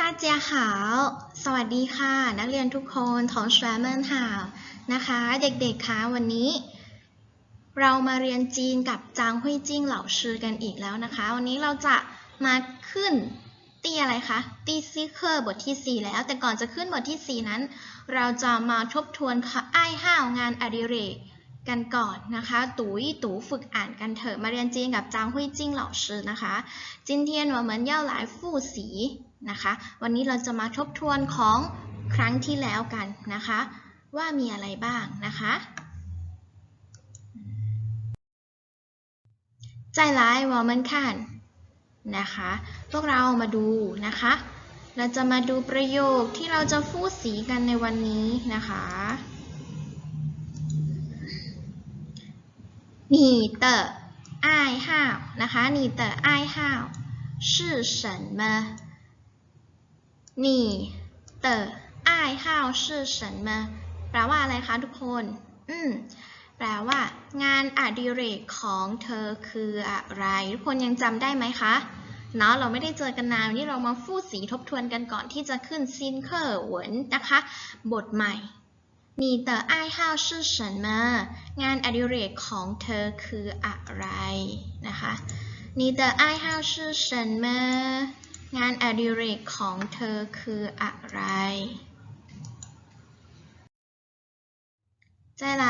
大家好สวัสดีค่ะ นักเรียนทุกคนทองชวเมินหาวนะคะ เด็กๆคะวันนี้ เรามาเรียนจีนกับจางหุยจิ้งเหล่าชื่อกันอีกแล้วนะคะ วันนี้เราจะมาขึ้นตีอะไรคะตีซีเคอร์บทที่ 4 แล้ว แต่ก่อนจะขึ้นบทที่ 4 นั้น เราจะมาทบทวนค่ะไอ้ายห้าวงานอดิเรกกันก่อนนะคะ ตุ๋ยตู่ฝึกอ่านกันเถอะมาเรียนจีนกับจางหุยจิ้งเหล่าชื่อนะคะ今天我们要来复习 นะคะ วันนี้เราจะมาทบทวนของครั้งที่แล้วกันนะคะ ว่ามีอะไรบ้างนะคะ再来我们看นะคะ พวกเรามาดูนะคะ เราจะมาดูประโยคที่เราจะฟูดสีกันในวันนี้นะคะ你的爱好นะคะ你的爱好是什么 你的爱好是什么แปลว่าอะไรคะทุกคน อืม แปลว่า งานอดิเรกของเธอคืออะไร ทุกคนยังจำได้ไหมคะ เนาะเราไม่ได้เจอกันนานวันนี้เรามาฟูดสีทบทวนกันก่อนที่จะขึ้นซินเคอร์หวนนะคะ บทใหม่你的爱好是什么งานอดิเรกของเธอคืออะไรนะคะ你的爱好是什么 งานอดิเรกของเธอคืออะไร再来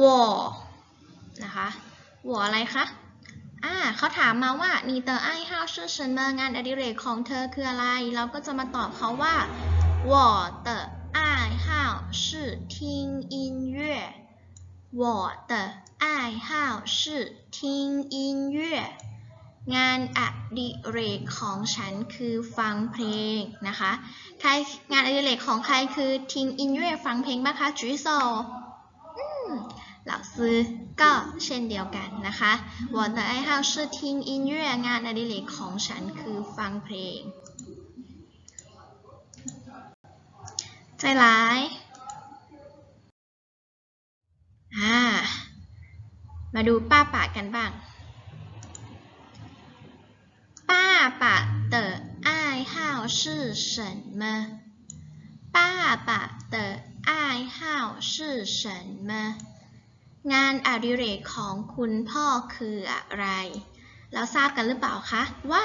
我นะคะ我อะไรคะอ่าเขาถามมาว่า你的爱好是什么งานอดิเรกของเธอคืออะไร เราก็จะมาตอบเขาว่า我的爱好是听音乐我的爱好是听音乐 งานอดิเรกของฉันคือฟังเพลงนะคะ ใครงานอดิเรกของใครคือทิ้งอินเย่ฟังเพลงบ้างคะจุ๊ยโซเหล่าซื้ก็เช่นเดียวกันนะคะวันแต่ไองานอดิเรกของฉันคือฟังเพลง ใจร้ายอ่ามาดูป้าป่ากันบ้าง 爸爸的爱好是什么？爸爸的爱好是什么？งานอดิเรกของคุณพ่อคืออะไร เราทราบกันหรือเปล่าคะว่า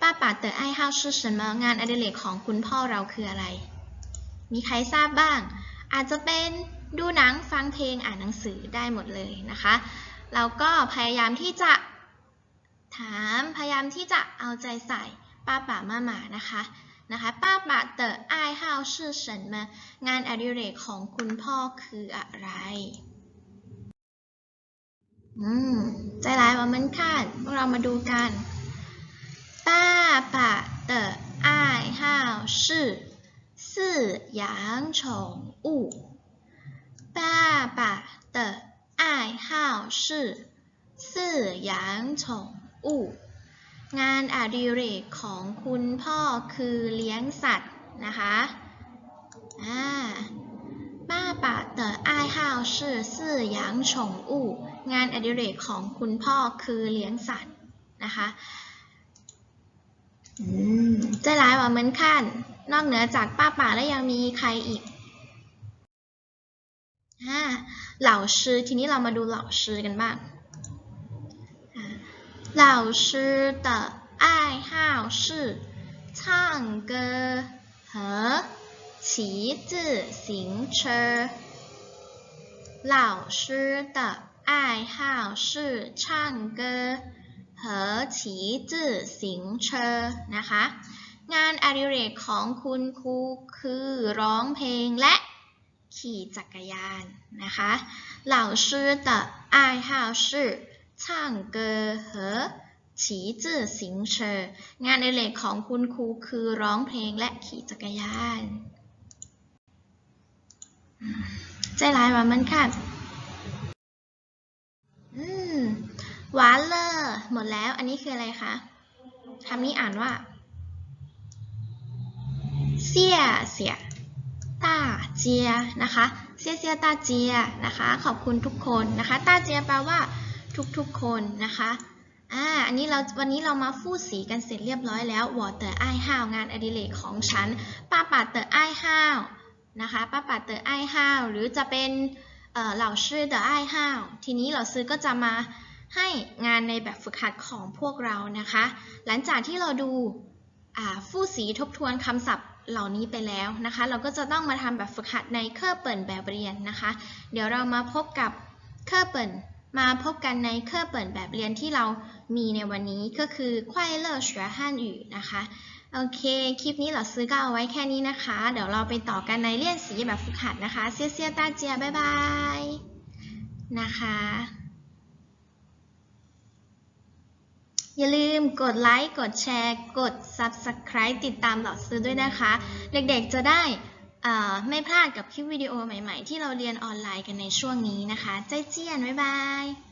ป้าป่าเตอไอฮาวชื่อ什么งานอดิเรกของคุณพ่อเราคืออะไร มีใครทราบบ้าง อาจจะเป็นดูหนังฟังเพลงอ่านหนังสือได้หมดเลยนะคะ เราก็พยายามที่จะ ถาม พยายามที่จะเอาใจใส่ป้าป๋ามาหมานะคะนะคะป้าป๋าเต๋อไอฮาชื่อฉันมางานอดิเรกของคุณพ่อคืออะไรอืมใจร้ายว่ามันคาดพวกเรามาดูกันป้าป๋าเต๋อไอฮาวชื่อสื่อางชงอู่ป้าป๋าเต๋อไอฮาวชื่ านอดิเรกของคุณพ่อคือเลี้ยงสัตว์นะคะอ่า爸爸的爱好是饲养宠物งานอดิเรกของคุณพ่อคือเลี้ยงสัตว์นะคะอืมใจร้ายว่าเหมือนขั้นนอกเหนือจากป้าป่าแล้วยังมีใครอีกอ่าเหล่าชื่อทีนี้เรามาดูเหล่าชื่อกันบ้าง 老师的爱好是唱歌和骑自行车。老师的爱好是唱歌和骑自行车นะคะ งานอดิเรกของคุณครูคือร้องเพลงและขี่จักรยานนะคะ老师的爱好是 唱歌和骑自行车งานอดิเรกของคุณครูคือร้องเพลงและขี่จักรยานใจร้ายว่ามันค่ะอืมหวานเลยหมดแล้ว อันนี้คืออะไรคะคำนี้อ่านว่า เสียเสียตาเจียนะคะเสียเสียตาเจียนะคะ ขอบคุณทุกคนนะคะตาเจียแปลว่า ทุกๆคนนะคะอ่าอันนี้เราวันนี้เรามาฟูดสีกันเสร็จเรียบร้อยแล้ววอเตอร์ไอฮาวงานอดิเรกของฉันป้าป่าเตอร์ไอฮาวนะคะป้าป่าเตอร์ไอฮาวหรือจะเป็นเอ่อเหล่าชื่อเตอร์ไอฮาวทีนี้เราซื้อก็จะมาให้งานในแบบฝึกหัดของพวกเรานะคะ หลังจากที่เราดูอ่าฟูดสีทบทวนคำศัพท์เหล่านี้ไปแล้วนะคะ เราก็จะต้องมาทำแบบฝึกหัดในเคอร์เปิลแบบเรียนนะคะ เดี๋ยวเรามาพบกับเคอร์เปิล มาพบกันในเคอร์เปิลแบบเรียนที่เรามีในวันนี้ก็คือควายเลอร์学汉语นะคะ โอเค คลิปนี้เราซื้อก็เอาไว้แค่นี้นะคะ เดี๋ยวเราไปต่อกันในเรียนสีแบบฝึกหัดนะคะเซียเซียตาเจียบ๊ายบายนะคะ อย่าลืมกดไลค์ กดแชร์ กด Subscribe ติดตามเหล่าซื้อด้วยนะคะ เด็กๆจะได้อ่า ไม่พลาดกับคลิปวิดีโอใหม่ ๆ ที่เราเรียนออนไลน์กันในช่วงนี้นะคะ ใจเจียน บ๊ายบาย